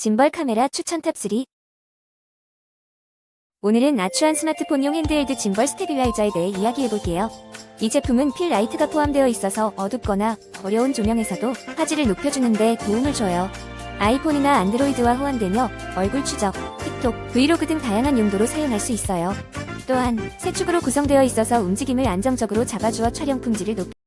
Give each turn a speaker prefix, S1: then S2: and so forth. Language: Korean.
S1: 짐벌 카메라 추천 탑3 오늘은 아추한 스마트폰용 핸드헬드 짐벌 스테빌라이저에 대해 이야기해볼게요. 이 제품은 필 라이트가 포함되어 있어서 어둡거나 어려운 조명에서도 화질을 높여주는데 도움을 줘요. 아이폰이나 안드로이드와 호환되며 얼굴 추적, 틱톡, 브이로그 등 다양한 용도로 사용할 수 있어요. 또한 세 축으로 구성되어 있어서 움직임을 안정적으로 잡아주어 촬영 품질을 높